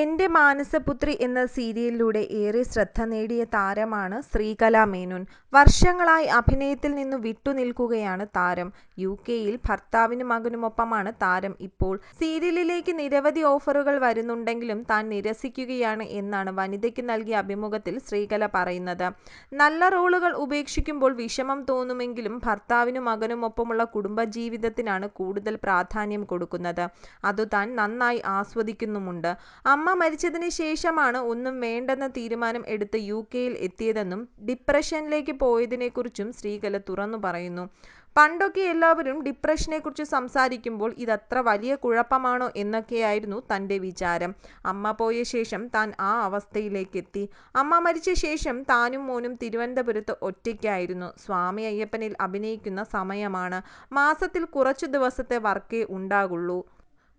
എന്റെ മാനസപുത്രി എന്ന സീരിയലിലൂടെ ഏറെ ശ്രദ്ധ നേടിയ താരമാണ് ശ്രീകല മേനോൻ. വർഷങ്ങളായി അഭിനയത്തിൽ നിന്നു വിട്ടുനിൽക്കുകയാണ് താരം. യു കെയിൽ ഭർത്താവിനും മകനുമൊപ്പമാണ് താരം ഇപ്പോൾ. സീരിയലിലേക്ക് നിരവധി ഓഫറുകൾ വരുന്നുണ്ടെങ്കിലും താൻ നിരസിക്കുകയാണ് എന്നാണ് വനിതയ്ക്ക് നൽകിയ അഭിമുഖത്തിൽ ശ്രീകല പറയുന്നത്. നല്ല റോളുകൾ ഉപേക്ഷിക്കുമ്പോൾ വിഷമം തോന്നുമെങ്കിലും ഭർത്താവിനും മകനുമൊപ്പമുള്ള കുടുംബജീവിതത്തിനാണ് കൂടുതൽ പ്രാധാന്യം കൊടുക്കുന്നത്. അത് താൻ നന്നായി ആസ്വദിക്കുന്നുമുണ്ട്. അമ്മ മരിച്ചതിന് ശേഷമാണ് ഒന്നും വേണ്ടെന്ന തീരുമാനം എടുത്ത് യു കെയിൽ എത്തിയതെന്നും ഡിപ്രഷനിലേക്ക് പോയതിനെക്കുറിച്ചും ശ്രീകല തുറന്നു പറയുന്നു. പണ്ടൊക്കെ എല്ലാവരും ഡിപ്രഷനെക്കുറിച്ച് സംസാരിക്കുമ്പോൾ ഇതത്ര വലിയ കുഴപ്പമാണോ എന്നൊക്കെയായിരുന്നു തന്റെ വിചാരം. അമ്മ പോയ ശേഷം താൻ ആ അവസ്ഥയിലേക്കെത്തി. അമ്മ മരിച്ച ശേഷം താനും മോനും തിരുവനന്തപുരത്ത് ഒറ്റയ്ക്കായിരുന്നു. സ്വാമി അയ്യപ്പനിൽ അഭിനയിക്കുന്ന സമയമാണ്. മാസത്തിൽ കുറച്ചു ദിവസത്തെ വർക്കേ ഉണ്ടാകുള്ളൂ.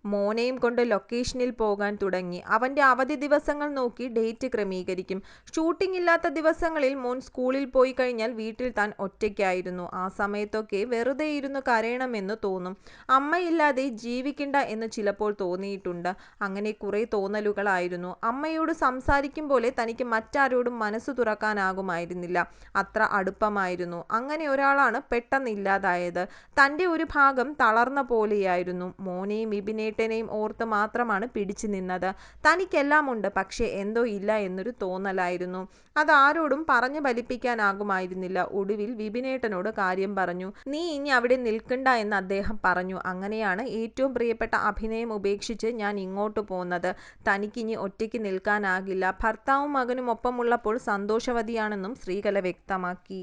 മോനെയും കൊണ്ട് ലൊക്കേഷനിൽ പോകാൻ തുടങ്ങി. അവന്റെ അവധി ദിവസങ്ങൾ നോക്കി ഡേറ്റ് ക്രമീകരിക്കും. ഷൂട്ടിംഗ് ഇല്ലാത്ത ദിവസങ്ങളിൽ മോൻ സ്കൂളിൽ പോയി കഴിഞ്ഞാൽ വീട്ടിൽ താൻ ഒറ്റയ്ക്കായിരുന്നു. ആ സമയത്തൊക്കെ വെറുതെ ഇരുന്നു കരയണമെന്ന് തോന്നും. അമ്മയില്ലാതെ ജീവിക്കണ്ട എന്ന് ചിലപ്പോൾ തോന്നിയിട്ടുണ്ട്. അങ്ങനെ കുറേ തോന്നലുകളായിരുന്നു. അമ്മയോട് സംസാരിക്കും പോലെ തനിക്ക് മറ്റാരോടും മനസ്സ് തുറക്കാനാകുമായിരുന്നില്ല. അത്ര അടുപ്പമായിരുന്നു. അങ്ങനെ ഒരാളാണ് പെട്ടെന്ന് ഇല്ലാതായത്. തന്റെ ഒരു ഭാഗം തളർന്ന പോലെയായിരുന്നു. മോനെയും വിപിനേട്ടനെയും ഓർത്ത് മാത്രമാണ് പിടിച്ചു നിന്നത്. തനിക്കെല്ലാമുണ്ട് പക്ഷേ എന്തോ ഇല്ല എന്നൊരു തോന്നലായിരുന്നു. അതാരോടും പറഞ്ഞു ഫലിപ്പിക്കാനാകുമായിരുന്നില്ല. ഒടുവിൽ വിപിനേട്ടനോട് കാര്യം പറഞ്ഞു. നീ ഇനി അവിടെ നിൽക്കണ്ട എന്ന് അദ്ദേഹം പറഞ്ഞു. അങ്ങനെയാണ് ഏറ്റവും പ്രിയപ്പെട്ട അഭിനയം ഉപേക്ഷിച്ച് ഞാൻ ഇങ്ങോട്ട് പോന്നത്. തനിക്കിനി ഒറ്റയ്ക്ക് നിൽക്കാനാകില്ല. ഭർത്താവും മകനും ഒപ്പമുള്ളപ്പോൾ സന്തോഷവതിയാണെന്നും ശ്രീകല വ്യക്തമാക്കി.